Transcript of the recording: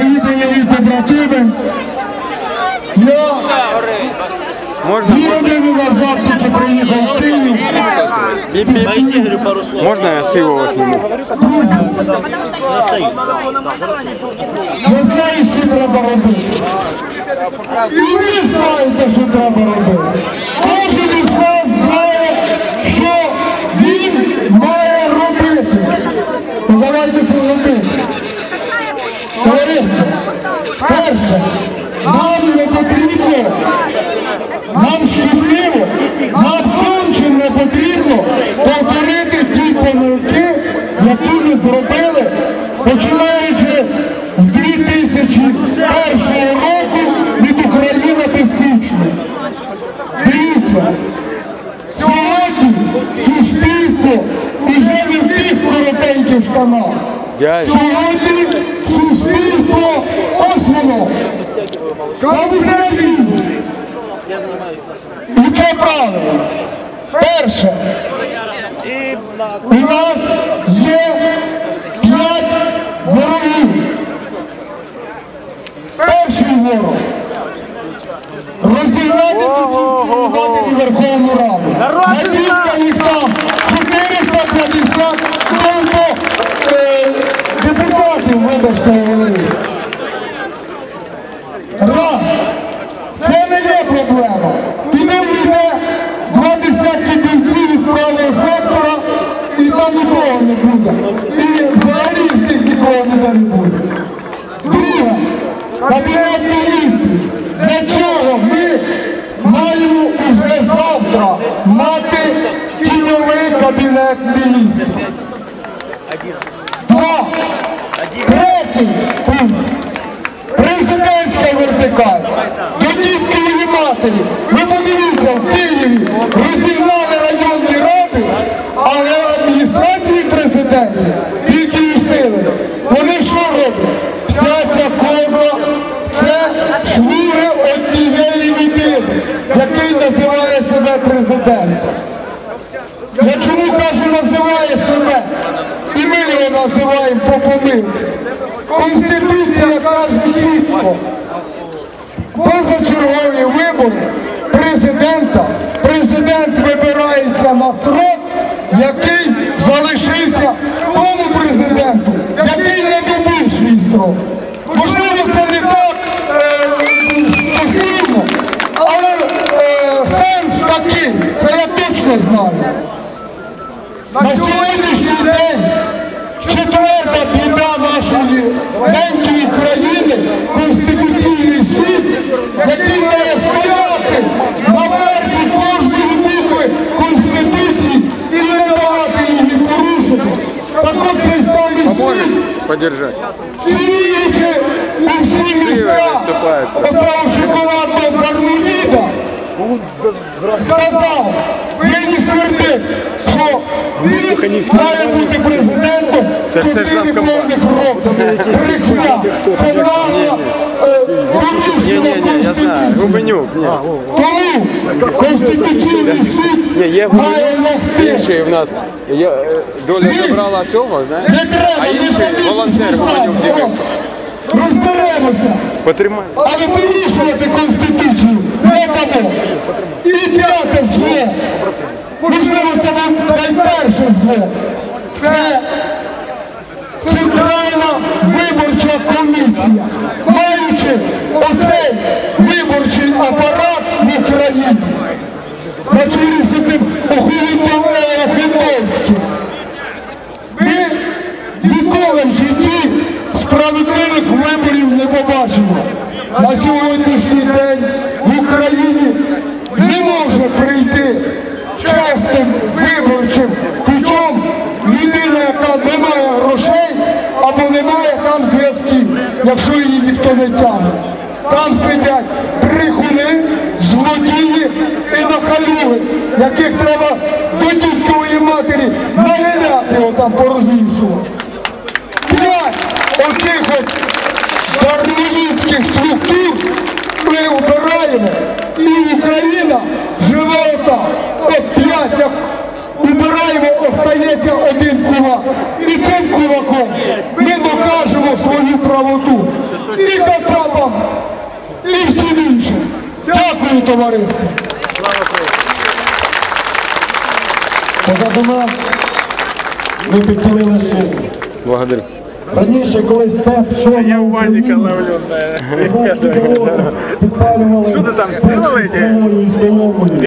мої бойові побратими. Я Можна, дві можна, години назад тільки приїхав в Київ. Біп-біп. можна я сивого зніму? Я знаю, що треба робити. І ви знаєте, перше, нам не потрібно, нам шкідливо, нам конче не потрібно повторити ті помилки, які ми зробили, починаючи з 2001 року від України безпечно. Дивіться, сьогодні суспільство вже не в тих коротеньких штанах. Сьогодні суспільство. І це правильно. Перше. У нас є п'ять ворогів. Перший ворог. Розігнати і Верховну Раду. Наскільки їх там 450 тобто, е, депутатів, вибачте, говорили. Раз. Це не є проблема. Туди йде два десятки бійців із правого сектора, і там нікого не буде. І взагалі з тих нікого не буде. Друге, кабінет міністрів. Для чого ми маємо вже завтра мати тіньовий кабінет міністрів? Два. Третій пункт. Матері. Ви подивіться, в Києві розігнали районні ради, але адміністрації президентів тільки усилили. Вони що роблять? Вся ця кобра це слуги однієї людини, який називає себе президентом. Я чому кажу називає себе? І ми його називаємо по помилці. Конституція каже чітко. Вибори президента. Президент вибирається на срок, який залишився тому президенту, який не добив свій срок. Можливо, це не так е, дослівно, але е, сенс такий, це я точно знаю. На сьогоднішній день четверта біда нашої ненької країни Конституційний суд, який має стояти на верхі кожної букви Конституції і не давати її порушити. Так от цей самий Поможеш суд, подержати? сіючи у всі міста, виступає. оцього шоколадного гармоніда, сказав мені Свердик, що він має бути президентом замкомпанія. повних років. Брехня. Це нагла е, Ні, ні, Конституційний суд має могти. в нас. Е, доля забрала цього, знаєш? А інший волонтер Губенюк з'явився. Розберемося. Але порушувати Конституцію не дамо. І п'яте зло. Можливо, це вам найперше зло. Це Центральна виборча комісія. Маючи оцей виборчий апарат в Україні, на чолі з цим Охлюдовським, ми ніколи в житті справедливих виборів не побачимо. На сьогоднішній день в Україні не може прийти чесним виборчим путем людина, яка не має грошей або не має там зв'язків, якщо її ніхто не тягне. Там сидять брехуни, злодії і нахалюги, яких треба до діткової матері наганяти отам порозвішувати. і Україна живе отак. От п'ять, як убираємо, остається один кулак. І цим кулаком ми докажемо свою правоту. І кацапам, і всім іншим. Дякую, товариство. Позаду нас ми підтілили суму. Благодарю. Раніше, коли степ йшов Я у Україну, ловлю. Що ти там, сделали